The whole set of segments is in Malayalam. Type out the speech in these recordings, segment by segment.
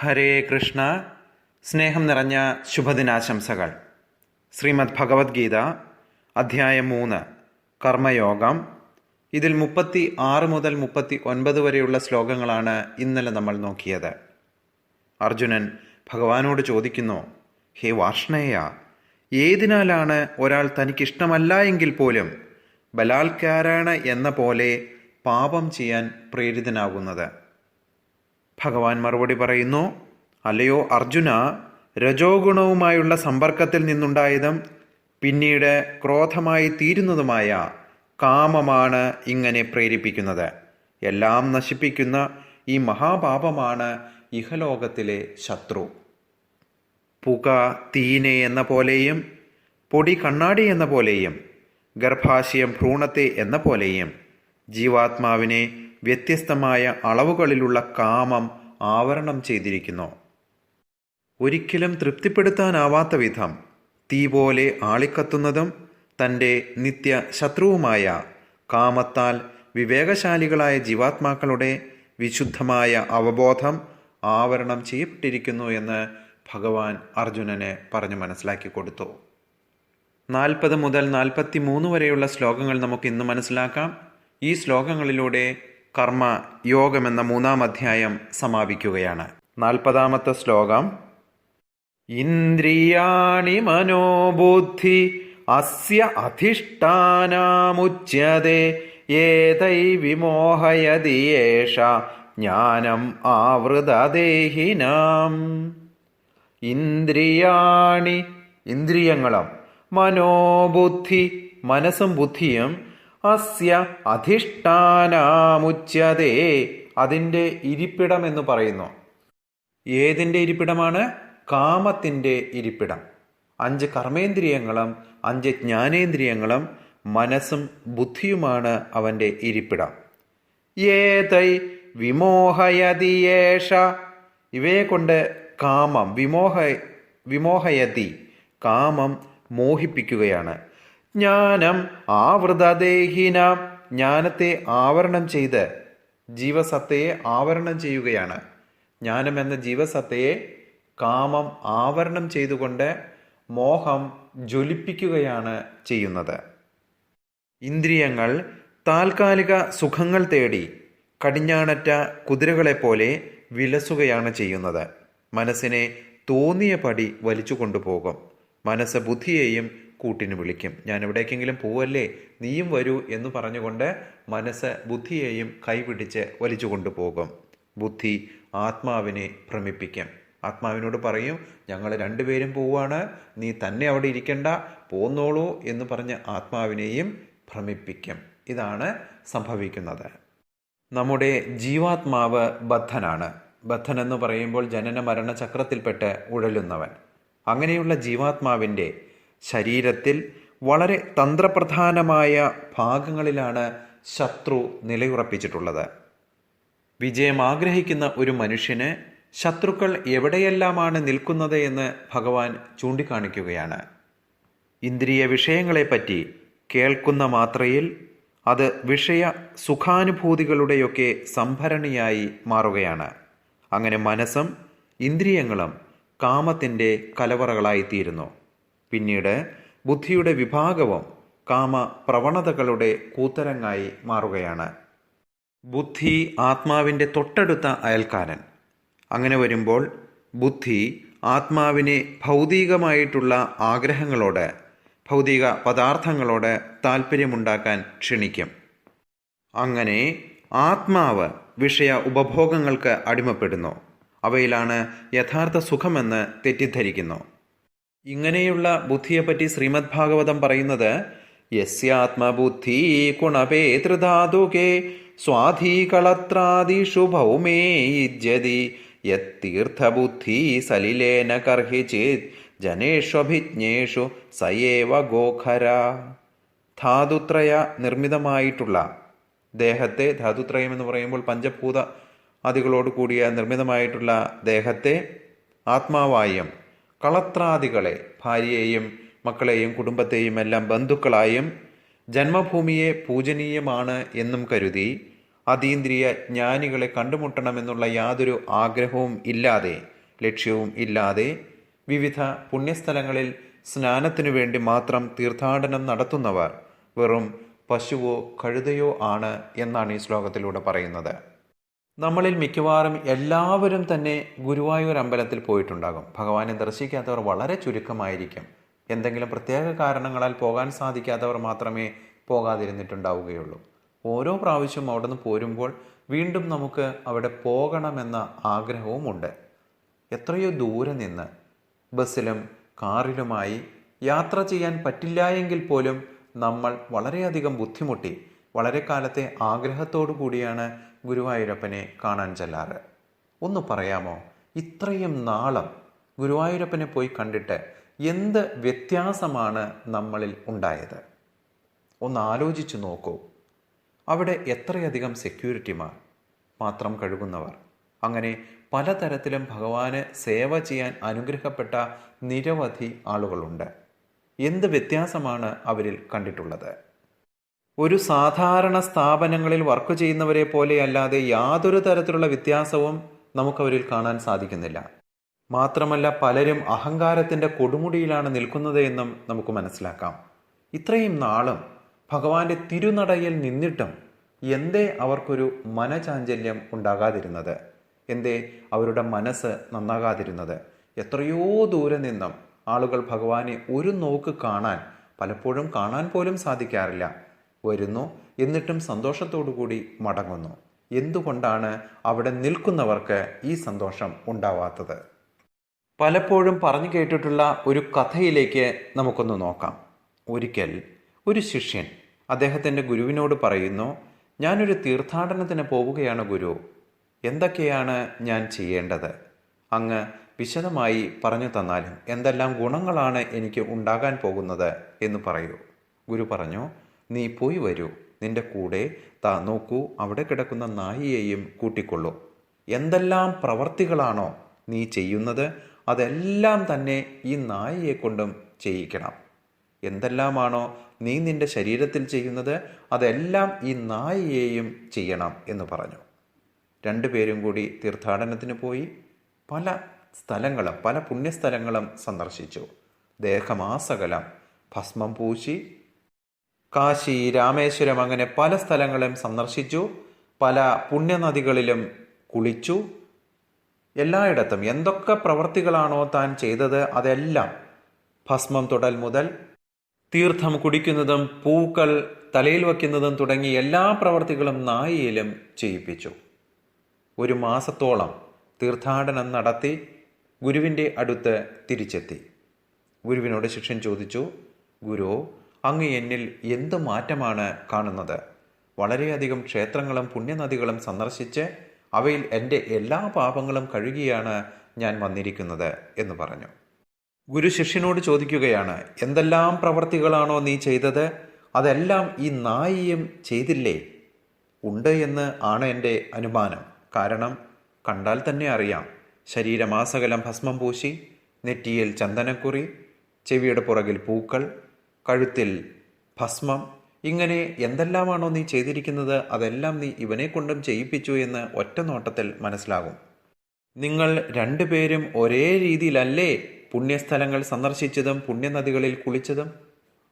ഹരേ കൃഷ്ണ. സ്നേഹം നിറഞ്ഞ ശുഭദിനാശംസകൾ. ശ്രീമദ് ഭഗവത്ഗീത അധ്യായം മൂന്ന്. കർമ്മയോഗം. ഇതിൽ മുപ്പത്തി ആറ് മുതൽ മുപ്പത്തി ഒൻപത് വരെയുള്ള ശ്ലോകങ്ങളാണ് ഇന്നലെ നമ്മൾ നോക്കിയത്. അർജുനൻ ഭഗവാനോട് ചോദിക്കുന്നു ഹേ വാർഷ്ണേയ ഏതിനാലാണ് ഒരാൾ തനിക്കിഷ്ടമല്ല എങ്കിൽ പോലും ബലാത്കാരാണ് എന്ന പോലെ പാപം ചെയ്യാൻ പ്രേരിതനാകുന്നത്? ഭഗവാൻ മറുപടി പറയുന്നു അല്ലയോ അർജുന രജോഗുണവുമായുള്ള സമ്പർക്കത്തിൽ നിന്നുണ്ടായതും പിന്നീട് ക്രോധമായി തീരുന്നതുമായ കാമമാണ് ഇങ്ങനെ പ്രേരിപ്പിക്കുന്നത്. എല്ലാം നശിപ്പിക്കുന്ന ഈ മഹാപാപമാണ് ഇഹലോകത്തിലെ ശത്രു. പുക തീനെ എന്ന പോലെയും പൊടി കണ്ണാടി എന്ന പോലെയും ഗർഭാശയം ഭ്രൂണത്തെ എന്ന പോലെയും ജീവാത്മാവിനെ വ്യത്യസ്തമായ അളവുകളിലുള്ള കാമം ആവരണം ചെയ്തിരിക്കുന്നു. ഒരിക്കലും തൃപ്തിപ്പെടുത്താനാവാത്ത വിധം തീ പോലെ ആളിക്കത്തുന്നതും തന്റെ നിത്യ ശത്രുവുമായ കാമത്താൽ വിവേകശാലികളായ ജീവാത്മാക്കളുടെ വിശുദ്ധമായ അവബോധം ആവരണം ചെയ്യപ്പെട്ടിരിക്കുന്നു എന്ന് ഭഗവാൻ അർജുനന് പറഞ്ഞു മനസ്സിലാക്കി കൊടുത്തു. നാൽപ്പത് മുതൽ നാൽപ്പത്തി മൂന്ന് വരെയുള്ള ശ്ലോകങ്ങൾ നമുക്ക് ഇന്ന് മനസ്സിലാക്കാം. ഈ ശ്ലോകങ്ങളിലൂടെ കർമ്മ യോഗം എന്ന മൂന്നാം അധ്യായം സമാപിക്കുകയാണ്. നാൽപ്പതാമത്തെ ശ്ലോകം. ഇന്ദ്രിയാണി മനോബുദ്ധി അസ്യ അധിഷ്ഠാനാമുച്യത്തെ ഏതൈ വിമോഹയതിയേഷ ജ്ഞാനം ആവൃതദേഹിനാം ഇന്ദ്രിയാണി ഇന്ദ്രിയങ്ങളും മനോബുദ്ധി മനസ്സും ബുദ്ധിയും അസ്യ അതിന്റെ ഇരിപ്പിടം എന്ന് പറയുന്നു. ഏതിന്റെ ഇരിപ്പിടമാണ്? കാമത്തിന്റെ ഇരിപ്പിടം. അഞ്ച് കർമ്മേന്ദ്രിയങ്ങളും അഞ്ച് ജ്ഞാനേന്ദ്രിയങ്ങളും മനസ്സും ബുദ്ധിയുമാണ് അവന്റെ ഇരിപ്പിടം. ഏതൈ വിമോഹയതിയേഷ ഇവയെ കൊണ്ട് കാമം വിമോഹ വിമോഹയതി കാമം മോഹിപ്പിക്കുകയാണ്. ജ്ഞാനം ആവൃതദേഹിന ജ്ഞാനത്തെ ആവരണം ചെയ്ത് ജീവസത്തയെ ആവരണം ചെയ്യുകയാണ്. ജ്ഞാനം എന്ന ജീവസത്തയെ കാമം ആവരണം ചെയ്തുകൊണ്ട് മോഹം ജ്വലിപ്പിക്കുകയാണ് ചെയ്യുന്നത്. ഇന്ദ്രിയങ്ങൾ താൽക്കാലിക സുഖങ്ങൾ തേടി കടിഞ്ഞാണറ്റ കുതിരകളെപ്പോലെ വിലസുകയാണ് ചെയ്യുന്നത്. മനസ്സിനെ തോന്നിയ പടി വലിച്ചു കൊണ്ടുപോകും മനസ്സ് ബുദ്ധിയെയും കൂട്ടിന് വിളിക്കും. ഞാൻ എവിടേക്കെങ്കിലും പോവല്ലേ? നീയും വരൂ എന്ന് പറഞ്ഞുകൊണ്ട് മനസ്സ് ബുദ്ധിയെയും കൈപിടിച്ച് വലിച്ചു കൊണ്ടുപോകും ബുദ്ധി ആത്മാവിനെ ഭ്രമിപ്പിക്കും. ആത്മാവിനോട് പറയും ഞങ്ങൾ രണ്ടുപേരും പോവാണ്. നീ തന്നെ അവിടെ ഇരിക്കണ്ട. പോന്നോളൂ എന്ന് പറഞ്ഞ് ആത്മാവിനെയും ഭ്രമിപ്പിക്കും. ഇതാണ് സംഭവിക്കുന്നത്. നമ്മുടെ ജീവാത്മാവ് ബദ്ധനാണ്. ബദ്ധൻ എന്ന് പറയുമ്പോൾ ജനന മരണ ചക്രത്തിൽപ്പെട്ട് ഉഴലുന്നവൻ. അങ്ങനെയുള്ള ജീവാത്മാവിന്റെ ശരീരത്തിൽ വളരെ തന്ത്രപ്രധാനമായ ഭാഗങ്ങളിലാണ് ശത്രു നിലയുറപ്പിച്ചിട്ടുള്ളത്. വിജയം ആഗ്രഹിക്കുന്ന ഒരു മനുഷ്യന് ശത്രുക്കൾ എവിടെയെല്ലാമാണ് നിൽക്കുന്നത് എന്ന് ഭഗവാൻ ചൂണ്ടിക്കാണിക്കുകയാണ്. ഇന്ദ്രിയ വിഷയങ്ങളെപ്പറ്റി കേൾക്കുന്ന മാത്രയിൽ അത് വിഷയ സുഖാനുഭൂതികളുടെയൊക്കെ സംഭരണിയായി മാറുകയാണ്. അങ്ങനെ മനസ്സും ഇന്ദ്രിയങ്ങളും കാമത്തിന്റെ കലവറകളായിത്തീരുന്നു. പിന്നീട് ബുദ്ധിയുടെ വിഭാഗവും കാമ പ്രവണതകളുടെ കൂത്തരങ്ങായി മാറുകയാണ്. ബുദ്ധി ആത്മാവിന്റെ തൊട്ടടുത്ത അയൽക്കാരൻ. അങ്ങനെ വരുമ്പോൾ ബുദ്ധി ആത്മാവിനെ ഭൗതികമായിട്ടുള്ള ആഗ്രഹങ്ങളോട് ഭൗതിക പദാർത്ഥങ്ങളോട് താല്പര്യമുണ്ടാക്കാൻ ക്ഷണിക്കും. അങ്ങനെ ആത്മാവ് വിഷയ ഉപഭോഗങ്ങൾക്ക് അടിമപ്പെടുന്നു. അവയിലാണ് യഥാർത്ഥ സുഖമെന്ന് തെറ്റിദ്ധരിക്കുന്നു. ഇങ്ങനെയുള്ള ബുദ്ധിയെപ്പറ്റി ശ്രീമദ് ഭാഗവതം പറയുന്നത് യസ്യാത്മബുദ്ധി ഗുണപേതൃധാതുകേ സ്വാധീകളത്രാദിഷു ഭൗമേ യുജ്യതി യത്തീർത്ഥബുദ്ധി സലിലേന കർഹിചിത് ജനേഷ്വഭിജ്ഞേഷു സയേവ ഗോഖര. ധാതുത്രയ നിർമ്മിതമായിട്ടുള്ള ദേഹത്തെ ധാതുത്രയം എന്ന് പറയുമ്പോൾ പഞ്ചഭൂത ആദികളോട് കൂടിയ നിർമ്മിതമായിട്ടുള്ള ദേഹത്തെ ആത്മാവായും കളത്രാദികളെ ഭാര്യയെയും മക്കളെയും കുടുംബത്തെയും എല്ലാം ബന്ധുക്കളായും ജന്മഭൂമിയെ പൂജനീയമാണ് എന്നും കരുതി അതീന്ദ്രിയ ജ്ഞാനികളെ കണ്ടുമുട്ടണമെന്നുള്ള യാതൊരു ആഗ്രഹവും ഇല്ലാതെ ലക്ഷ്യവും ഇല്ലാതെ വിവിധ പുണ്യസ്ഥലങ്ങളിൽ സ്നാനത്തിനു വേണ്ടി മാത്രം തീർത്ഥാടനം നടത്തുന്നവർ വെറും പശുവോ കഴുതയോ ആണ് എന്നാണ് ഈ ശ്ലോകത്തിലൂടെ പറയുന്നത്. നമ്മളിൽ മിക്കവാറും എല്ലാവരും തന്നെ ഗുരുവായൂർ അമ്പലത്തിൽ പോയിട്ടുണ്ടാകും. ഭഗവാനെ ദർശിക്കാത്തവർ വളരെ ചുരുക്കമായിരിക്കും. എന്തെങ്കിലും പ്രത്യേക കാരണങ്ങളാൽ പോകാൻ സാധിക്കാത്തവർ മാത്രമേ പോകാതിരുന്നിട്ടുണ്ടാവുകയുള്ളൂ. ഓരോ പ്രാവശ്യവും അവിടെ നിന്ന് പോരുമ്പോൾ വീണ്ടും നമുക്ക് അവിടെ പോകണമെന്ന ആഗ്രഹവുമുണ്ട്. എത്രയോ ദൂരെ നിന്ന് ബസ്സിലും കാറിലുമായി യാത്ര ചെയ്യാൻ പറ്റില്ല എങ്കിൽ പോലും നമ്മൾ വളരെയധികം ബുദ്ധിമുട്ടി. വളരെ കാലത്തെ ആഗ്രഹത്തോടു കൂടിയാണ് ഗുരുവായൂരപ്പനെ കാണാൻ ചെല്ലാറ്. ഒന്ന് പറയാമോ? ഇത്രയും നാളം ഗുരുവായൂരപ്പനെ പോയി കണ്ടിട്ട് എന്ത് വ്യത്യാസമാണ് നമ്മളിൽ ഉണ്ടായത്? ഒന്ന് ആലോചിച്ചു നോക്കൂ. അവിടെ എത്രയധികം സെക്യൂരിറ്റിമാർ മാത്രം കഴുകുന്നവർ അങ്ങനെ പലതരത്തിലും ഭഗവാന് സേവ ചെയ്യാൻ അനുഗ്രഹപ്പെട്ട നിരവധി ആളുകളുണ്ട്. എന്ത് വ്യത്യാസമാണ് അവരിൽ കണ്ടിട്ടുള്ളത്? ഒരു സാധാരണ സ്ഥാപനങ്ങളിൽ വർക്ക് ചെയ്യുന്നവരെ പോലെ അല്ലാതെ യാതൊരു തരത്തിലുള്ള വ്യത്യാസവും നമുക്കവരിൽ കാണാൻ സാധിക്കുന്നില്ല. മാത്രമല്ല പലരും അഹങ്കാരത്തിന്റെ കൊടുമുടിയിലാണ് നിൽക്കുന്നത് എന്നും നമുക്ക് മനസ്സിലാക്കാം. ഇത്രയും നാളും ഭഗവാന്റെ തിരുനടയിൽ നിന്നിട്ടും എന്തേ അവർക്കൊരു മനചാഞ്ചല്യം ഉണ്ടാകാതിരുന്നത്? എന്തേ അവരുടെ മനസ്സ് നന്നാകാതിരുന്നത്? എത്രയോ ദൂരെ നിന്നും ആളുകൾ ഭഗവാനെ ഒരു നോക്ക് കാണാൻ പലപ്പോഴും കാണാൻ പോലും സാധിക്കാറില്ല. വരുന്നു. എന്നിട്ടും സന്തോഷത്തോടു കൂടി മടങ്ങുന്നു. എന്തുകൊണ്ടാണ് അവിടെ നിൽക്കുന്നവർക്ക് ഈ സന്തോഷം ഉണ്ടാവാത്തത്? പലപ്പോഴും പറഞ്ഞു കേട്ടിട്ടുള്ള ഒരു കഥയിലേക്ക് നമുക്കൊന്ന് നോക്കാം. ഒരിക്കൽ ഒരു ശിഷ്യൻ അദ്ദേഹത്തിന്റെ ഗുരുവിനോട് പറയുന്നു ഞാനൊരു തീർത്ഥാടനത്തിന് പോവുകയാണ് ഗുരു. എന്തൊക്കെയാണ് ഞാൻ ചെയ്യേണ്ടത്? അങ്ങ് വിശദമായി പറഞ്ഞു തന്നാലും എന്തെല്ലാം ഗുണങ്ങളാണ് എനിക്ക് ഉണ്ടാകാൻ പോകുന്നത് എന്ന് പറയൂ. ഗുരു പറഞ്ഞു നീ പോയി വരൂ. നിന്റെ കൂടെ താ നോക്കൂ അവിടെ കിടക്കുന്ന നായിയെയും കൂട്ടിക്കൊള്ളൂ. എന്തെല്ലാം പ്രവർത്തികളാണോ നീ ചെയ്യുന്നത് അതെല്ലാം തന്നെ ഈ നായിയെ കൊണ്ടും ചെയ്യിക്കണം. എന്തെല്ലാമാണോ നീ നിന്റെ ശരീരത്തിൽ ചെയ്യുന്നത് അതെല്ലാം ഈ നായിയെയും ചെയ്യണം എന്ന് പറഞ്ഞു. രണ്ടുപേരും കൂടി തീർത്ഥാടനത്തിന് പോയി. പല സ്ഥലങ്ങളും പല പുണ്യസ്ഥലങ്ങളും സന്ദർശിച്ചു. ദേഹമാസകലം ഭസ്മം പൂശി കാശി രാമേശ്വരം അങ്ങനെ പല സ്ഥലങ്ങളും സന്ദർശിച്ചു പല പുണ്യനദികളിലും കുളിച്ചു. എല്ലായിടത്തും എന്തൊക്കെ പ്രവർത്തികളാണോ താൻ ചെയ്തത് അതെല്ലാം ഭസ്മം തുടൽ മുതൽ തീർത്ഥം കുടിക്കുന്നതും പൂക്കൾ തലയിൽ വയ്ക്കുന്നതും തുടങ്ങി എല്ലാ പ്രവർത്തികളും നായിയിലും ചെയ്യിപ്പിച്ചു. ഒരു മാസത്തോളം തീർത്ഥാടനം നടത്തി ഗുരുവിന്റെ അടുത്ത് തിരിച്ചെത്തി. ഗുരുവിനോട് ശിക്ഷൻ ചോദിച്ചു ഗുരു അങ്ങ് എന്നിൽ എന്ത് മാറ്റമാണ് കാണുന്നത്? വളരെയധികം ക്ഷേത്രങ്ങളും പുണ്യനദികളും സന്ദർശിച്ച് അവയിൽ എന്റെ എല്ലാ പാപങ്ങളും കഴുകിയാണ് ഞാൻ വന്നിരിക്കുന്നത് എന്ന് പറഞ്ഞു. ഗുരു ശിഷ്യനോട് ചോദിക്കുകയാണ് എന്തെല്ലാം പ്രവർത്തികളാണോ നീ ചെയ്തത്? അതെല്ലാം ഈ നായിയും ചെയ്തില്ലേ? ഉണ്ട് എന്ന് ആണ് എന്റെ അനുമാനം. കാരണം കണ്ടാൽ തന്നെ അറിയാം. ശരീരമാസകലം ഭസ്മം പൂശി നെറ്റിയിൽ ചന്ദനക്കുറി ചെവിയുടെ പുറകിൽ പൂക്കൾ കഴുത്തിൽ ഭസ്മം. ഇങ്ങനെ എന്തെല്ലാമാണോ നീ ചെയ്തിരിക്കുന്നത് അതെല്ലാം നീ ഇവനെ കൊണ്ടും ചെയ്യിപ്പിച്ചു എന്ന് ഒറ്റ നോട്ടത്തിൽ മനസ്സിലാകും. നിങ്ങൾ രണ്ടുപേരും ഒരേ രീതിയിലല്ലേ പുണ്യസ്ഥലങ്ങൾ സന്ദർശിച്ചതും പുണ്യനദികളിൽ കുളിച്ചതും?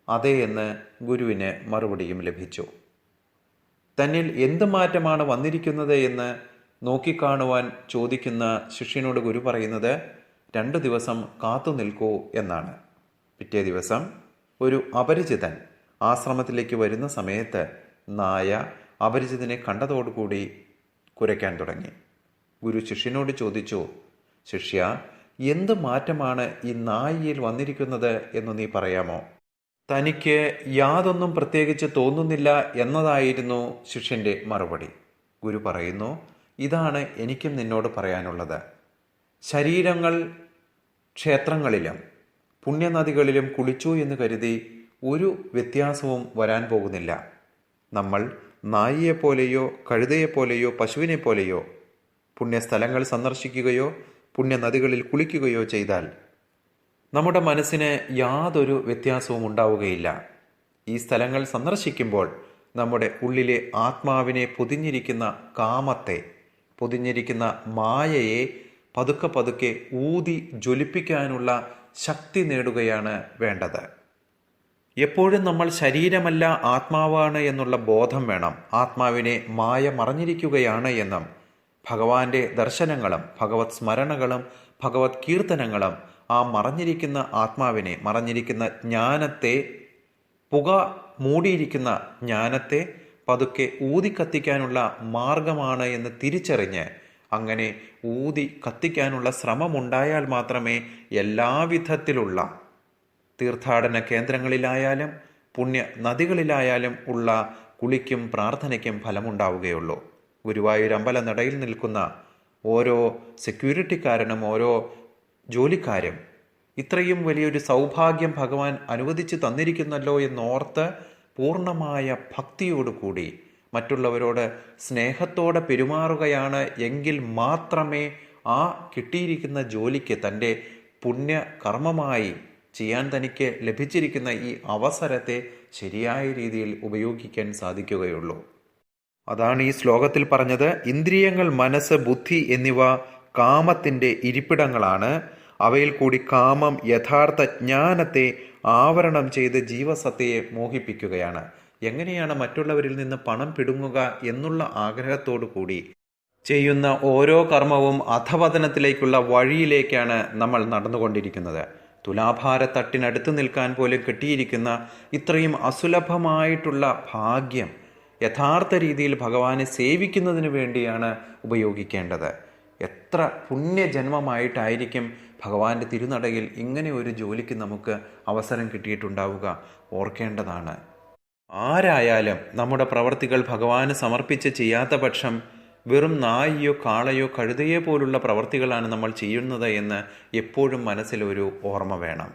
അതെ എന്ന് ഗുരുവിന് മറുപടിയും ലഭിച്ചു. തന്നിൽ എന്ത് മാറ്റമാണ് വന്നിരിക്കുന്നത് എന്ന് നോക്കിക്കാണുവാൻ ചോദിക്കുന്ന ശിഷ്യനോട് ഗുരു പറയുന്നത് രണ്ടു ദിവസം കാത്തു നിൽക്കൂ എന്നാണ്. പിറ്റേ ദിവസം ഒരു അപരിചിതൻ ആശ്രമത്തിലേക്ക് വരുന്ന സമയത്ത് നായ അപരിചിതനെ കണ്ടതോടുകൂടി കുരയ്ക്കാൻ തുടങ്ങി. ഗുരു ശിഷ്യനോട് ചോദിച്ചു ശിഷ്യ എന്ത് മാറ്റമാണ് ഈ നായിയിൽ വന്നിരിക്കുന്നത് എന്ന് നീ പറയാമോ? തനിക്ക് യാതൊന്നും പ്രത്യേകിച്ച് തോന്നുന്നില്ല എന്നതായിരുന്നു ശിഷ്യന്റെ മറുപടി. ഗുരു പറയുന്നു ഇതാണ് എനിക്കും നിന്നോട് പറയാനുള്ളത്. ശരീരങ്ങൾ ക്ഷേത്രങ്ങളിലും പുണ്യനദികളിലും കുളിച്ചു എന്ന് കരുതി ഒരു വ്യത്യാസവും വരാൻ പോകുന്നില്ല. നമ്മൾ നായിയെപ്പോലെയോ കഴുതയെപ്പോലെയോ പശുവിനെ പോലെയോ പുണ്യസ്ഥലങ്ങൾ സന്ദർശിക്കുകയോ പുണ്യനദികളിൽ കുളിക്കുകയോ ചെയ്താൽ നമ്മുടെ മനസ്സിന് യാതൊരു വ്യത്യാസവും ഉണ്ടാവുകയില്ല. ഈ സ്ഥലങ്ങൾ സന്ദർശിക്കുമ്പോൾ നമ്മുടെ ഉള്ളിലെ ആത്മാവിനെ പൊതിഞ്ഞിരിക്കുന്ന കാമത്തെ പൊതിഞ്ഞിരിക്കുന്ന മായയെ പതുക്കെ പതുക്കെ ഊതി ജ്വലിപ്പിക്കാനുള്ള ശക്തി നേടുകയാണ് വേണ്ടത്. എപ്പോഴും നമ്മൾ ശരീരമല്ല ആത്മാവാണ് എന്നുള്ള ബോധം വേണം. ആത്മാവിനെ മായ മറഞ്ഞിരിക്കുകയാണ് എന്നും ഭഗവാന്റെ ദർശനങ്ങളും ഭഗവത് സ്മരണകളും ഭഗവത് കീർത്തനങ്ങളും ആ മറഞ്ഞിരിക്കുന്ന ആത്മാവിനെ മറഞ്ഞിരിക്കുന്ന ജ്ഞാനത്തെ പുക മൂടിയിരിക്കുന്ന ജ്ഞാനത്തെ പതുക്കെ ഊതിക്കത്തിക്കാനുള്ള മാർഗമാണ് എന്ന് തിരിച്ചറിഞ്ഞ് അങ്ങനെ ഊതി കത്തിക്കാനുള്ള ശ്രമമുണ്ടായാൽ മാത്രമേ എല്ലാവിധത്തിലുള്ള തീർത്ഥാടന കേന്ദ്രങ്ങളിലായാലും പുണ്യ നദികളിലായാലും ഉള്ള കുളിക്കും പ്രാർത്ഥനയ്ക്കും ഫലമുണ്ടാവുകയുള്ളൂ. ഗുരുവായൂർ അമ്പലനടയിൽ നിൽക്കുന്ന ഓരോ സെക്യൂരിറ്റിക്കാരനും ഓരോ ജോലിക്കാരും ഇത്രയും വലിയൊരു സൗഭാഗ്യം ഭഗവാൻ അനുവദിച്ചു തന്നിരിക്കുന്നല്ലോ എന്നോർത്ത് പൂർണമായ ഭക്തിയോടുകൂടി മറ്റുള്ളവരോട് സ്നേഹത്തോടെ പെരുമാറുകയാണ് എങ്കിൽ മാത്രമേ ആ കിട്ടിയിരിക്കുന്ന ജോലിക്ക് തന്റെ പുണ്യ കർമ്മമായി ചെയ്യാൻ തനിക്ക് ലഭിച്ചിരിക്കുന്ന ഈ അവസരത്തെ ശരിയായ രീതിയിൽ ഉപയോഗിക്കാൻ സാധിക്കുകയുള്ളൂ. അതാണ് ഈ ശ്ലോകത്തിൽ പറഞ്ഞത്. ഇന്ദ്രിയങ്ങൾ മനസ്സ് ബുദ്ധി എന്നിവ കാമത്തിന്റെ ഇരിപ്പിടങ്ങളാണ്. അവയിൽ കൂടി കാമം യഥാർത്ഥ ജ്ഞാനത്തെ ആവരണം ചെയ്ത് ജീവസത്തയെ മോഹിപ്പിക്കുകയാണ്. എങ്ങനെയാണ് മറ്റുള്ളവരിൽ നിന്ന് പണം പിടുങ്ങുക എന്നുള്ള ആഗ്രഹത്തോടു കൂടി ചെയ്യുന്ന ഓരോ കർമ്മവും അധപതനത്തിലേക്കുള്ള വഴിയിലേക്കാണ് നമ്മൾ നടന്നുകൊണ്ടിരിക്കുന്നത്. തുലാഭാര തട്ടിനടുത്ത് നിൽക്കാൻ പോലും കിട്ടിയിരിക്കുന്ന ഇത്രയും അസുലഭമായിട്ടുള്ള ഭാഗ്യം യഥാർത്ഥ രീതിയിൽ ഭഗവാനെ സേവിക്കുന്നതിന് വേണ്ടിയാണ് ഉപയോഗിക്കേണ്ടത്. എത്ര പുണ്യജന്മമായിട്ടായിരിക്കും ഭഗവാന്റെ തിരുനടയിൽ ഇങ്ങനെ ഒരു ജോലിക്ക് നമുക്ക് അവസരം കിട്ടിയിട്ടുണ്ടാവുക? ഓർക്കേണ്ടതാണ്. ആരായാലും നമ്മുടെ പ്രവർത്തികൾ ഭഗവാന് സമർപ്പിച്ച് ചെയ്യാത്ത പക്ഷം വെറും നായിയോ കാളയോ കഴുതയെ പോലുള്ള പ്രവർത്തികളാണ് നമ്മൾ ചെയ്യുന്നത് എന്ന് എപ്പോഴും മനസ്സിലൊരു ഓർമ്മ വേണം.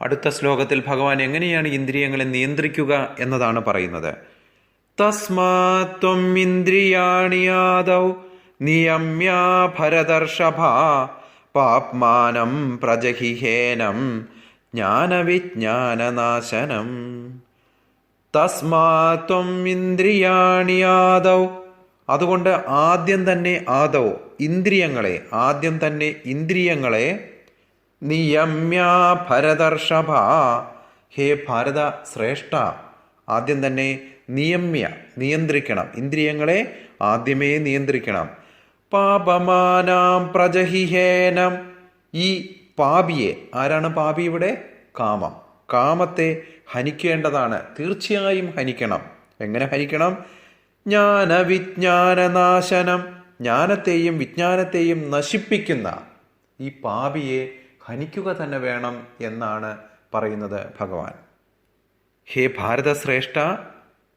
അടുത്ത ശ്ലോകത്തിൽ ഭഗവാൻ എങ്ങനെയാണ് ഇന്ദ്രിയങ്ങളെ നിയന്ത്രിക്കുക എന്നതാണ് പറയുന്നത്. തസ്മാത്വം ഇന്ദ്രിയാണിയാദൗ നിയമ്യാ ഭരതർഷഭ പാപ്മാനം പ്രജഹിഹേനം ജ്ഞാനവിജ്ഞാനനാശനം. തസ്മാത്വം ഇന്ദ്രിയാണി ആദൗ. അതുകൊണ്ട് ആദ്യം തന്നെ ആദൗ ഇന്ദ്രിയങ്ങളെ ആദ്യം തന്നെ ഇന്ദ്രിയങ്ങളെ നിയമ്യ ഭരതർഷഭ. ഹേ ഭാരത ശ്രേഷ്ഠ ആദ്യം തന്നെ നിയമ്യ നിയന്ത്രിക്കണം. ഇന്ദ്രിയങ്ങളെ ആദ്യമേ നിയന്ത്രിക്കണം. പാപമാനാം പ്രജഹിഹേനം. ഈ പാപിയെ ആരാണ് പാപി ഇവിടെ? കാമം. കാമത്തെ ഹനിക്കേണ്ടതാണ്. തീർച്ചയായും ഹനിക്കണം. എങ്ങനെ ഹനിക്കണം? ജ്ഞാനവിജ്ഞാനനാശനം. ജ്ഞാനത്തെയും വിജ്ഞാനത്തെയും നശിപ്പിക്കുന്ന ഈ പാപിയെ ഹനിക്കുക തന്നെ വേണം എന്നാണ് പറയുന്നത് ഭഗവാൻ. ഹേ ഭാരതശ്രേഷ്ഠ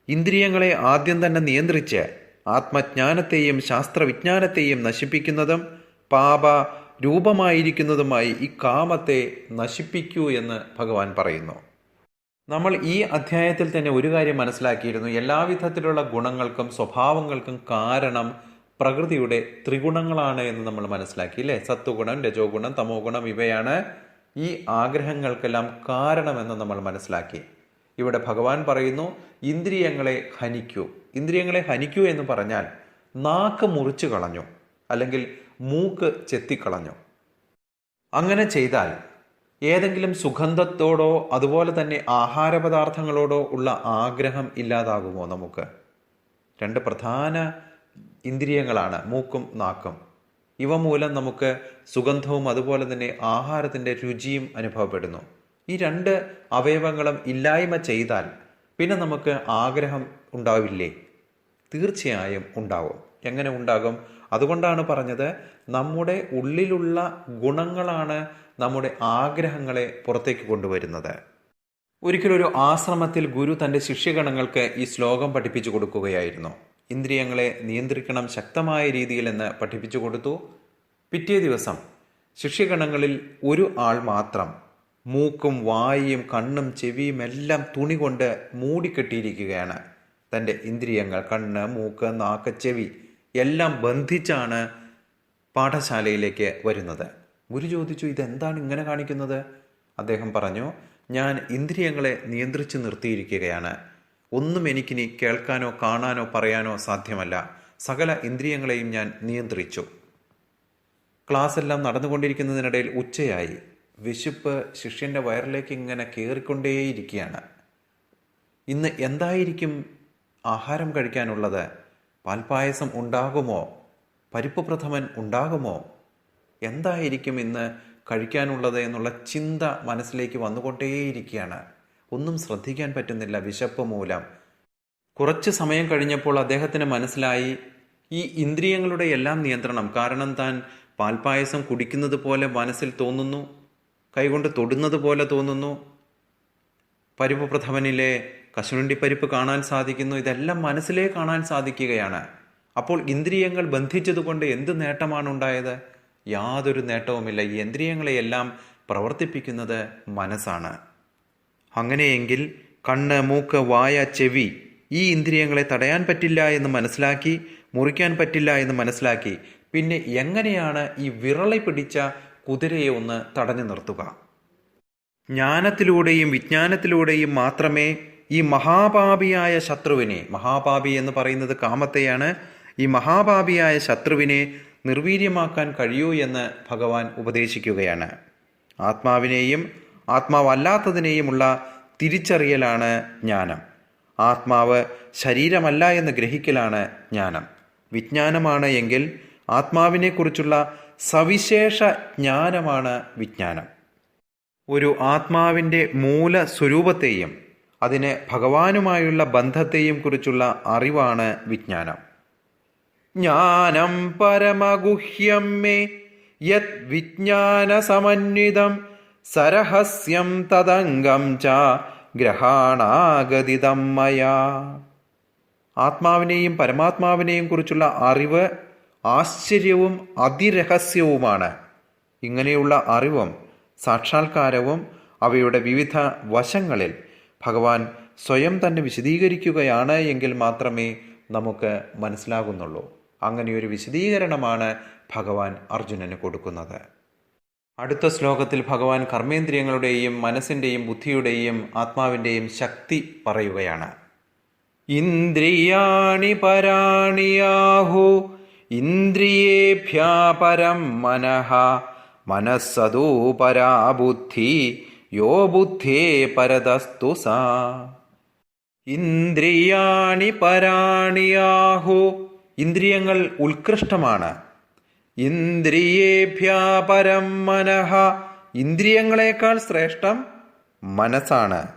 ഇന്ദ്രിയങ്ങളെ ആദ്യം തന്നെ നിയന്ത്രിച്ച് ആത്മജ്ഞാനത്തെയും ശാസ്ത്രവിജ്ഞാനത്തെയും നശിപ്പിക്കുന്നതും പാപ രൂപമായിരിക്കുന്നതുമായി ഈ കാമത്തെ നശിപ്പിക്കൂ എന്ന് ഭഗവാൻ പറയുന്നു. നമ്മൾ ഈ അധ്യായത്തിൽ തന്നെ ഒരു കാര്യം മനസ്സിലാക്കിയിരുന്നു. എല്ലാവിധത്തിലുള്ള ഗുണങ്ങൾക്കും സ്വഭാവങ്ങൾക്കും കാരണം പ്രകൃതിയുടെ ത്രിഗുണങ്ങളാണ് എന്ന് നമ്മൾ മനസ്സിലാക്കി അല്ലേ സത്വഗുണം രജോ ഗുണം തമോ ഗുണം ഇവയാണ് ഈ ആഗ്രഹങ്ങൾക്കെല്ലാം കാരണമെന്ന് നമ്മൾ മനസ്സിലാക്കി. ഇവിടെ ഭഗവാൻ പറയുന്നു ഇന്ദ്രിയങ്ങളെ ഹനിക്കൂ. ഇന്ദ്രിയങ്ങളെ ഹനിക്കൂ എന്ന് പറഞ്ഞാൽ നാക്ക് മുറിച്ചു കളഞ്ഞു അല്ലെങ്കിൽ മൂക്ക് ചെത്തിക്കളഞ്ഞു. അങ്ങനെ ചെയ്താൽ ഏതെങ്കിലും സുഗന്ധത്തോടോ അതുപോലെ തന്നെ ആഹാരപദാർത്ഥങ്ങളോടോ ഉള്ള ആഗ്രഹം ഇല്ലാതാകുമോ നമുക്ക്? രണ്ട് പ്രധാന ഇന്ദ്രിയങ്ങളാണ് മൂക്കും നാക്കും. ഇവ മൂലം നമുക്ക് സുഗന്ധവും അതുപോലെ തന്നെ ആഹാരത്തിന്റെ രുചിയും അനുഭവപ്പെടുന്നു. ഈ രണ്ട് അവയവങ്ങളും ഇല്ലായ്മ ചെയ്താൽ പിന്നെ നമുക്ക് ആഗ്രഹം ഉണ്ടാവില്ലേ? തീർച്ചയായും ഉണ്ടാവും. എങ്ങനെ ഉണ്ടാകും? അതുകൊണ്ടാണ് പറഞ്ഞത് നമ്മുടെ ഉള്ളിലുള്ള ഗുണങ്ങളാണ് നമ്മുടെ ആഗ്രഹങ്ങളെ പുറത്തേക്ക് കൊണ്ടുവരുന്നത്. ഒരിക്കലൊരു ആശ്രമത്തിൽ ഗുരു തന്റെ ശിഷ്യഗണങ്ങൾക്ക് ഈ ശ്ലോകം പഠിപ്പിച്ചു കൊടുക്കുകയായിരുന്നു. ഇന്ദ്രിയങ്ങളെ നിയന്ത്രിക്കണം ശക്തമായ രീതിയിൽ എന്ന് പഠിപ്പിച്ചു കൊടുത്തു. പിറ്റേ ദിവസം ശിഷ്യഗണങ്ങളിൽ ഒരു ആൾ മാത്രം മൂക്കും വായും കണ്ണും ചെവിയും എല്ലാം തുണി കൊണ്ട് മൂടിക്കെട്ടിയിരിക്കുകയാണ്. തന്റെ ഇന്ദ്രിയങ്ങൾ കണ്ണ് മൂക്ക് നാക്ക് ചെവി എല്ലാം ബന്ധിച്ചാണ് പാഠശാലയിലേക്ക് വരുന്നത്. ഗുരു ചോദിച്ചു ഇതെന്താണ് ഇങ്ങനെ കാണിക്കുന്നത്? അദ്ദേഹം പറഞ്ഞു ഞാൻ ഇന്ദ്രിയങ്ങളെ നിയന്ത്രിച്ചു നിർത്തിയിരിക്കുകയാണ്. ഒന്നും എനിക്കിനി കേൾക്കാനോ കാണാനോ പറയാനോ സാധ്യമല്ല. സകല ഇന്ദ്രിയങ്ങളെയും ഞാൻ നിയന്ത്രിച്ചു. ക്ലാസ് എല്ലാം നടന്നുകൊണ്ടിരിക്കുന്നതിനിടയിൽ ഉച്ചയായി. വിശുപ്പ് ശിഷ്യന്റെ വയറിലേക്ക് ഇങ്ങനെ കയറിക്കൊണ്ടേയിരിക്കുകയാണ് ഇന്ന് എന്തായിരിക്കും ആഹാരം കഴിക്കാനുള്ളത്? പാൽപ്പായസം ഉണ്ടാകുമോ? പരിപ്പ് പ്രഥമൻ ഉണ്ടാകുമോ? എന്തായിരിക്കും ഇന്ന് കഴിക്കാനുള്ളത് എന്നുള്ള ചിന്ത മനസ്സിലേക്ക് വന്നുകൊണ്ടേയിരിക്കുകയാണ്. ഒന്നും ശ്രദ്ധിക്കാൻ പറ്റുന്നില്ല വിശപ്പ് മൂലം. കുറച്ച് സമയം കഴിഞ്ഞപ്പോൾ അദ്ദേഹത്തിന് മനസ്സിലായി ഈ ഇന്ദ്രിയങ്ങളുടെ എല്ലാം നിയന്ത്രണം. കാരണം താൻ പാൽപ്പായസം കുടിക്കുന്നത് പോലെ മനസ്സിൽ തോന്നുന്നു കൈകൊണ്ട് തൊടുന്നത് പോലെ തോന്നുന്നു. പരിപ്പ് പ്രഥമനിലെ കശുണ്ടി പരിപ്പ് കാണാൻ സാധിക്കുന്നു. ഇതെല്ലാം മനസ്സിലേ കാണാൻ സാധിക്കുകയാണ്. അപ്പോൾ ഇന്ദ്രിയങ്ങൾ ബന്ധിച്ചതുകൊണ്ട് എന്ത് നേട്ടമാണ് ഉണ്ടായത്? യാതൊരു നേട്ടവുമില്ല. ഈ ഇന്ദ്രിയങ്ങളെയെല്ലാം പ്രവർത്തിപ്പിക്കുന്നത് മനസ്സാണ്. അങ്ങനെയെങ്കിൽ കണ്ണ് മൂക്ക് വായ ചെവി ഈ ഇന്ദ്രിയങ്ങളെ തടയാൻ പറ്റില്ല എന്ന് മനസ്സിലാക്കി മുറിക്കാൻ പറ്റില്ല എന്ന് മനസ്സിലാക്കി പിന്നെ എങ്ങനെയാണ് ഈ വിറളി പിടിച്ച കുതിരയെ ഒന്ന് തടഞ്ഞു നിർത്തുക? ജ്ഞാനത്തിലൂടെയും വിജ്ഞാനത്തിലൂടെയും മാത്രമേ ഈ മഹാപാപിയായ ശത്രുവിനെ മഹാപാപി എന്ന് പറയുന്നത് കാമത്തെയാണ് ഈ മഹാപാപിയായ ശത്രുവിനെ നിർവീര്യമാക്കാൻ കഴിയൂ എന്ന് ഭഗവാൻ ഉപദേശിക്കുകയാണ്. ആത്മാവിനെയും ആത്മാവല്ലാത്തതിനെയുമുള്ള തിരിച്ചറിയലാണ് ജ്ഞാനം. ആത്മാവ് ശരീരമല്ല എന്ന് ഗ്രഹിക്കലാണ് ജ്ഞാനം. വിജ്ഞാനമാണ് എങ്കിൽ ആത്മാവിനെക്കുറിച്ചുള്ള സവിശേഷ ജ്ഞാനമാണ് വിജ്ഞാനം. ഒരു ആത്മാവിന്റെ മൂല സ്വരൂപത്തെയും അതിന് ഭഗവാനുമായുള്ള ബന്ധത്തെയും കുറിച്ചുള്ള അറിവാണ് വിജ്ഞാനം. ജ്ഞാനം പരമഗുഹ്യം മേ യത് വിജ്ഞാനസമന്വിതം സരഹസ്യം തദംഗം ച ഗ്രഹാണാഗതിതം മയാ. ആത്മാവിനെയും പരമാത്മാവിനെയും കുറിച്ചുള്ള അറിവ് ആശ്ചര്യവും അതിരഹസ്യവുമാണ്. ഇങ്ങനെയുള്ള അറിവും സാക്ഷാത്കാരവും അവയുടെ വിവിധ വശങ്ങളിൽ ഭഗവാൻ സ്വയം തന്നെ വിശദീകരിക്കുകയാണ് എങ്കിൽ മാത്രമേ നമുക്ക് മനസ്സിലാകുന്നുള്ളൂ. അങ്ങനെയൊരു വിശദീകരണമാണ് ഭഗവാൻ അർജുനന് കൊടുക്കുന്നത്. അടുത്ത ശ്ലോകത്തിൽ ഭഗവാൻ കർമ്മേന്ദ്രിയങ്ങളുടെയും മനസ്സിന്റെയും ബുദ്ധിയുടെയും ആത്മാവിന്റെയും ശക്തി പറയുകയാണ്. ഇന്ദ്രിയാണി പരാണിയാഹു ഇന്ദ്രിയേഭ്യാ പരം മനഃ മനസ്സതൂ പരാബുദ്ധി യോ ബുദ്ധേ പരതസ്തു സാ. ഇന്ദ്രിയാണി പരാണിയാഹു ഇന്ദ്രിയങ്ങൾ ഉത്കൃഷ്ടമാണ്. ഇന്ദ്രിയേഭ്യാപരം മനഃ. ഇന്ദ്രിയങ്ങളെക്കാൾ ശ്രേഷ്ഠം മനസ്സാണ്.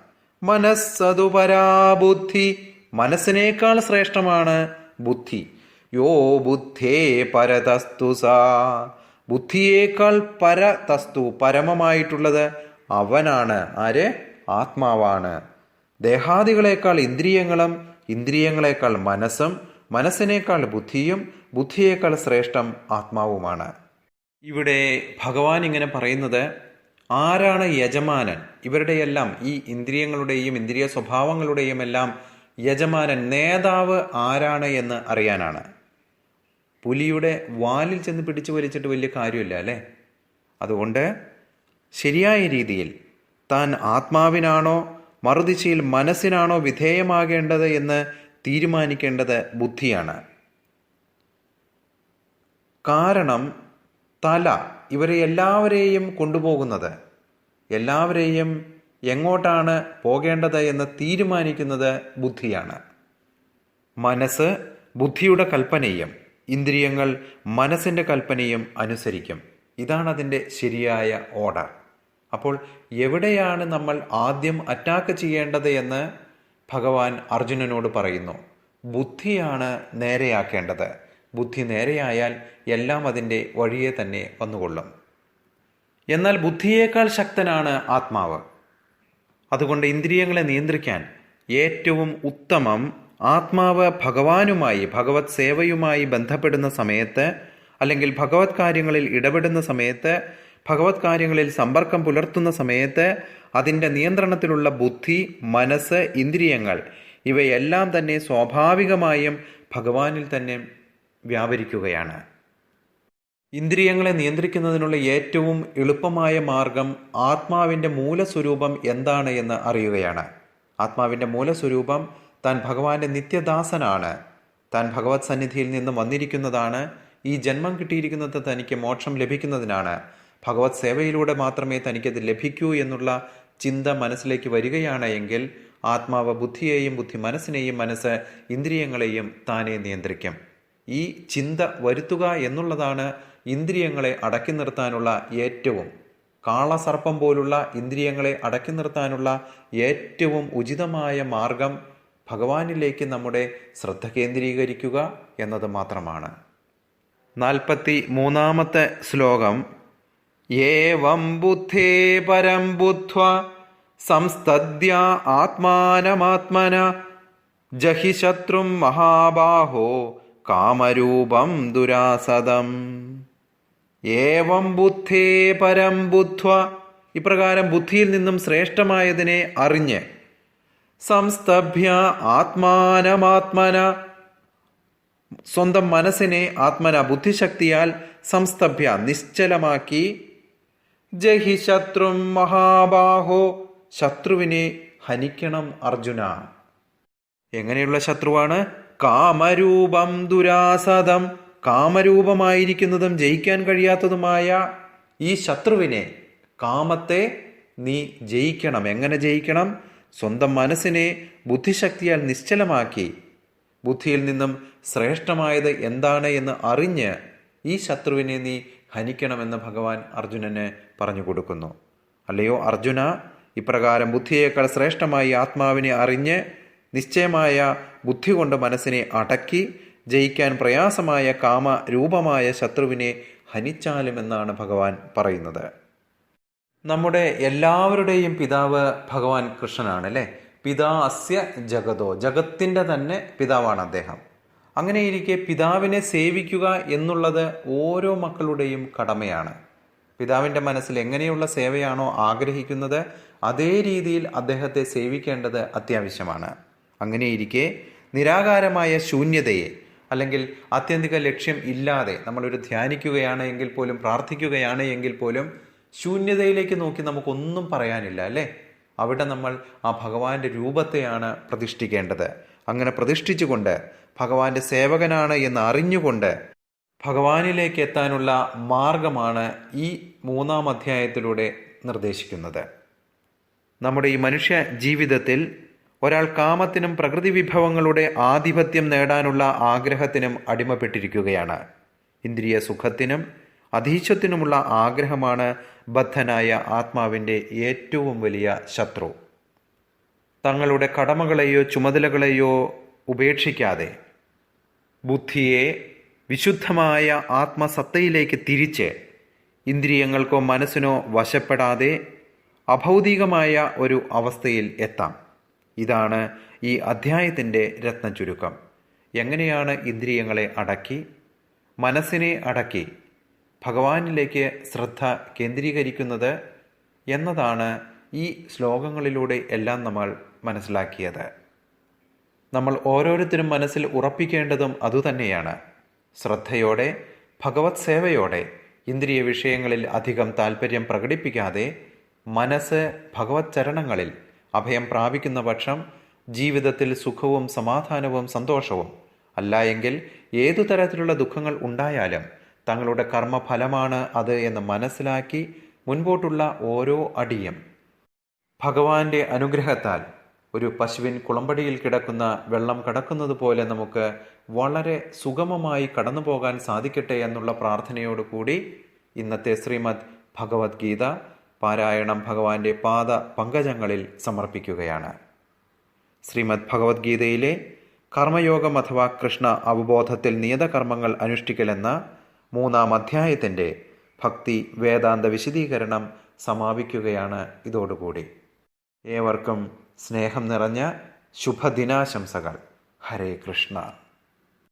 മനസ്സതുപരാബുദ്ധി മനസ്സിനേക്കാൾ ശ്രേഷ്ഠമാണ് ബുദ്ധി. യോ ബുദ്ധേ പരതസ്തു സാ. ബുദ്ധിയേക്കാൾ പരതസ്തു പരമമായിട്ടുള്ളത് അവനാണ്. ആര്? ആത്മാവാണ്. ദേഹാദികളേക്കാൾ ഇന്ദ്രിയങ്ങളും ഇന്ദ്രിയങ്ങളെക്കാൾ മനസ്സും മനസ്സിനേക്കാൾ ബുദ്ധിയും ബുദ്ധിയേക്കാൾ ശ്രേഷ്ഠം ആത്മാവുമാണ്. ഇവിടെ ഭഗവാൻ ഇങ്ങനെ പറയുന്നത് ആരാണ് യജമാനൻ? ഇവരുടെയെല്ലാം ഈ ഇന്ദ്രിയങ്ങളുടെയും ഇന്ദ്രിയ സ്വഭാവങ്ങളുടെയും എല്ലാം യജമാനൻ നേതാവ് ആരാണ് എന്ന് അറിയാനാണ്. പുലിയുടെ വാലിൽ ചെന്ന് പിടിച്ചു വലിച്ചിട്ട് വലിയ കാര്യമില്ല അല്ലേ? അതുകൊണ്ട് ശരിയായ രീതിയിൽ താൻ ആത്മാവിനാണോ മറുദിശയിൽ മനസ്സിനാണോ വിധേയമാകേണ്ടത് എന്ന് തീരുമാനിക്കേണ്ടത് ബുദ്ധിയാണ്. കാരണം തല ഇവരെ എല്ലാവരെയും കൊണ്ടുപോകുന്നത്. എല്ലാവരെയും എങ്ങോട്ടാണ് പോകേണ്ടത് എന്ന് തീരുമാനിക്കുന്നത് ബുദ്ധിയാണ്. മനസ്സ് ബുദ്ധിയുടെ കൽപ്പനയും ഇന്ദ്രിയങ്ങൾ മനസ്സിന്റെ കൽപ്പനയും അനുസരിക്കും. ഇതാണ് അതിന്റെ ശരിയായ ഓർഡർ അപ്പോൾ എവിടെയാണ് നമ്മൾ ആദ്യം അറ്റാക്ക് ചെയ്യേണ്ടത് എന്ന് ഭഗവാൻ അർജുനനോട് പറയുന്നു ബുദ്ധിയാണ് നേരെയാക്കേണ്ടത്. ബുദ്ധി നേരെയായാൽ എല്ലാം അതിന്റെ വഴിയെ തന്നെ വന്നുകൊള്ളും. എന്നാൽ ബുദ്ധിയേക്കാൾ ശക്തനാണ് ആത്മാവ്. അതുകൊണ്ട് ഇന്ദ്രിയങ്ങളെ നിയന്ത്രിക്കാൻ ഏറ്റവും ഉത്തമം ആത്മാവ് ഭഗവാനുമായി ഭഗവത് സേവയുമായി ബന്ധപ്പെടുന്ന സമയത്ത് അല്ലെങ്കിൽ ഭഗവത് കാര്യങ്ങളിൽ ഇടപെടുന്ന സമയത്ത് ഭഗവത് കാര്യങ്ങളിൽ സമ്പർക്കം പുലർത്തുന്ന സമയത്ത് അതിന്റെ നിയന്ത്രണത്തിലുള്ള ബുദ്ധി മനസ്സ് ഇന്ദ്രിയങ്ങൾ ഇവയെല്ലാം തന്നെ സ്വാഭാവികമായും ഭഗവാനിൽ തന്നെ വ്യാപരിക്കുകയാണ്. ഇന്ദ്രിയങ്ങളെ നിയന്ത്രിക്കുന്നതിനുള്ള ഏറ്റവും എളുപ്പമായ മാർഗം ആത്മാവിന്റെ മൂലസ്വരൂപം എന്താണ് എന്ന് അറിയുകയാണ്. ആത്മാവിന്റെ മൂലസ്വരൂപം താൻ ഭഗവാന്റെ നിത്യദാസനാണ്. താൻ ഭഗവത് സന്നിധിയിൽ നിന്നും വന്നിരിക്കുന്നതാണ്. ഈ ജന്മം കിട്ടിയിരിക്കുന്നത് തനിക്ക് മോക്ഷം ലഭിക്കുന്നതിനാണ്. ഭഗവത് സേവയിലൂടെ മാത്രമേ തനിക്കത് ലഭിക്കൂ എന്നുള്ള ചിന്ത മനസ്സിലേക്ക് വരികയാണ് എങ്കിൽ ആത്മാവ് ബുദ്ധിയെയും ബുദ്ധി മനസ്സിനെയും മനസ്സ് ഇന്ദ്രിയങ്ങളെയും താനെ നിയന്ത്രിക്കും. ഈ ചിന്ത വരുത്തുക എന്നുള്ളതാണ് ഇന്ദ്രിയങ്ങളെ അടക്കി നിർത്താനുള്ള ഏറ്റവും കാളസർപ്പം പോലുള്ള ഇന്ദ്രിയങ്ങളെ അടക്കി നിർത്താനുള്ള ഏറ്റവും ഉചിതമായ മാർഗം ഭഗവാനിലേക്ക് നമ്മുടെ ശ്രദ്ധ കേന്ദ്രീകരിക്കുക എന്നത് മാത്രമാണ്. നാൽപ്പത്തി മൂന്നാമത്തെ ശ്ലോകം ഏവം ബുദ്ധേ പരം ബുദ്ധ്വ സംസ്തദ്യ ആത്മാനമാത്മന ജഹി ശത്രും മഹാബാഹോ കാമരൂപം ദുരാസദം. ഏവം ബുദ്ധേ പരം ബുദ്ധ്വ ഇപ്രകാരം ബുദ്ധിയിൽ നിന്നും ശ്രേഷ്ഠമായതിനെ അറിഞ്ഞ് സംസ്തഭ്യ ആത്മാനമാത്മന സ്വന്തം മനസ്സിനെ ആത്മന ബുദ്ധിശക്തിയാൽ സംസ്തഭ്യ നിശ്ചലമാക്കി ജഹി ശത്രും മഹാബാഹോ. ശത്രുവിനെ ഹനിക്കണം അർജുന. എങ്ങനെയുള്ള ശത്രുവാണ്? കാമരൂപം ദുരാസദം. കാമരൂപമായിരിക്കുന്നതും ജയിക്കാൻ കഴിയാത്തതുമായ ഈ ശത്രുവിനെ കാമത്തെ നീ ജയിക്കണം. എങ്ങനെ ജയിക്കണം? സ്വന്തം മനസ്സിനെ ബുദ്ധിശക്തിയാൽ നിശ്ചലമാക്കി. ബുദ്ധിയിൽ നിന്നും ശ്രേഷ്ഠമായത് എന്താണ് എന്ന് അറിഞ്ഞ് ഈ ശത്രുവിനെ നീ ഹനിക്കണമെന്ന് ഭഗവാൻ അർജുനന് പറഞ്ഞു കൊടുക്കുന്നു. അല്ലയോ അർജുന ഇപ്രകാരം ബുദ്ധിയേക്കാൾ ശ്രേഷ്ഠമായി ആത്മാവിനെ അറിഞ്ഞ് നിശ്ചയമായ ബുദ്ധി കൊണ്ട് മനസ്സിനെ അടക്കി ജയിക്കാൻ പ്രയാസമായ കാമ രൂപമായ ശത്രുവിനെ ഹനിച്ചാലും എന്നാണ് ഭഗവാൻ പറയുന്നത്. നമ്മുടെ എല്ലാവരുടെയും പിതാവ് ഭഗവാൻ കൃഷ്ണനാണ് അല്ലേ? പിതാ അസ്യ ജഗതോ. ജഗത്തിന്റെ തന്നെ പിതാവാണ് അദ്ദേഹം. അങ്ങനെയിരിക്കെ പിതാവിനെ സേവിക്കുക എന്നുള്ളത് ഓരോ മക്കളുടെയും കടമയാണ്. പിതാവിന്റെ മനസ്സിൽ എങ്ങനെയുള്ള സേവയാണോ ആഗ്രഹിക്കുന്നത് അതേ രീതിയിൽ അദ്ദേഹത്തെ സേവിക്കേണ്ടത് അത്യാവശ്യമാണ്. അങ്ങനെയിരിക്കെ നിരാകാരമായ ശൂന്യതയെ അല്ലെങ്കിൽ ആത്യന്തിക ലക്ഷ്യം ഇല്ലാതെ നമ്മളൊരു ധ്യാനിക്കുകയാണ് എങ്കിൽ പോലും പ്രാർത്ഥിക്കുകയാണ് എങ്കിൽ പോലും ശൂന്യതയിലേക്ക് നോക്കി നമുക്കൊന്നും പറയാനില്ല അല്ലേ? അവിടെ നമ്മൾ ആ ഭഗവാന്റെ രൂപത്തെയാണ് പ്രതിഷ്ഠിക്കേണ്ടത്. അങ്ങനെ പ്രതിഷ്ഠിച്ചുകൊണ്ട് ഭഗവാന്റെ സേവകനാണ് എന്ന് അറിഞ്ഞുകൊണ്ട് ഭഗവാനിലേക്ക് എത്താനുള്ള മാർഗമാണ് ഈ മൂന്നാം അധ്യായത്തിലൂടെ നിർദ്ദേശിക്കുന്നത്. നമ്മുടെ ഈ മനുഷ്യ ജീവിതത്തിൽ ഒരാൾ കാമത്തിനും പ്രകൃതി വിഭവങ്ങളുടെ ആധിപത്യം നേടാനുള്ള ആഗ്രഹത്തിനും അടിമപ്പെട്ടിരിക്കുകയാണ്. ഇന്ദ്രിയ സുഖത്തിനും അധീശത്തിനുമുള്ള ആഗ്രഹമാണ് ബദ്ധനായ ആത്മാവിന്റെ ഏറ്റവും വലിയ ശത്രു. തങ്ങളുടെ കടമകളെയോ ചുമതലകളെയോ ഉപേക്ഷിക്കാതെ ബുദ്ധിയെ വിശുദ്ധമായ ആത്മസത്തയിലേക്ക് തിരിച്ച് ഇന്ദ്രിയങ്ങൾക്കോ മനസ്സിനോ വശപ്പെടാതെ അഭൗതികമായ ഒരു അവസ്ഥയിൽ എത്താം. ഇതാണ് ഈ അധ്യായത്തിന്റെ രത്ന ചുരുക്കം എങ്ങനെയാണ് ഇന്ദ്രിയങ്ങളെ അടക്കി മനസ്സിനെ അടക്കി ഭഗവാനിലേക്ക് ശ്രദ്ധ കേന്ദ്രീകരിക്കുന്നത് എന്നതാണ് ഈ ശ്ലോകങ്ങളിലൂടെ എല്ലാം നമ്മൾ മനസ്സിലാക്കിയത്. നമ്മൾ ഓരോരുത്തരും മനസ്സിൽ ഉറപ്പിക്കേണ്ടതും അതുതന്നെയാണ്. ശ്രദ്ധയോടെ ഭഗവത് സേവയോടെ ഇന്ദ്രിയ വിഷയങ്ങളിൽ അധികം താല്പര്യം പ്രകടിപ്പിക്കാതെ മനസ്സ് ഭഗവത് ചരണങ്ങളിൽ അഭയം പ്രാപിക്കുന്ന പക്ഷം ജീവിതത്തിൽ സുഖവും സമാധാനവും സന്തോഷവും അല്ല എങ്കിൽ ഏതു തരത്തിലുള്ള ദുഃഖങ്ങൾ ഉണ്ടായാലും തങ്ങളുടെ കർമ്മഫലമാണ് അത് എന്ന് മനസ്സിലാക്കി മുൻപോട്ടുള്ള ഓരോ അടിയും ഭഗവാന്റെ അനുഗ്രഹത്താൽ ഒരു പശുവിൻ കുളമ്പടിയിൽ കിടക്കുന്ന വെള്ളം കടക്കുന്നത് പോലെ നമുക്ക് വളരെ സുഗമമായി കടന്നു പോകാൻ സാധിക്കട്ടെ എന്നുള്ള പ്രാർത്ഥനയോടുകൂടി ഇന്നത്തെ ശ്രീമദ് ഭഗവത്ഗീത പാരായണം ഭഗവാന്റെ പാദ പങ്കജങ്ങളിൽ സമർപ്പിക്കുകയാണ്. ശ്രീമദ് ഭഗവത്ഗീതയിലെ കർമ്മയോഗം അഥവാ കൃഷ്ണ അവബോധത്തിൽ നിയതകർമ്മങ്ങൾ അനുഷ്ഠിക്കലെന്ന മൂന്നാം അധ്യായത്തിന്റെ ഭക്തി വേദാന്ത വിശദീകരണം സമാപിക്കുകയാണ് ഇതോടുകൂടി. ഏവർക്കും സ്നേഹം നിറഞ്ഞ ശുഭദിനാശംസകൾ. ഹരേ കൃഷ്ണ.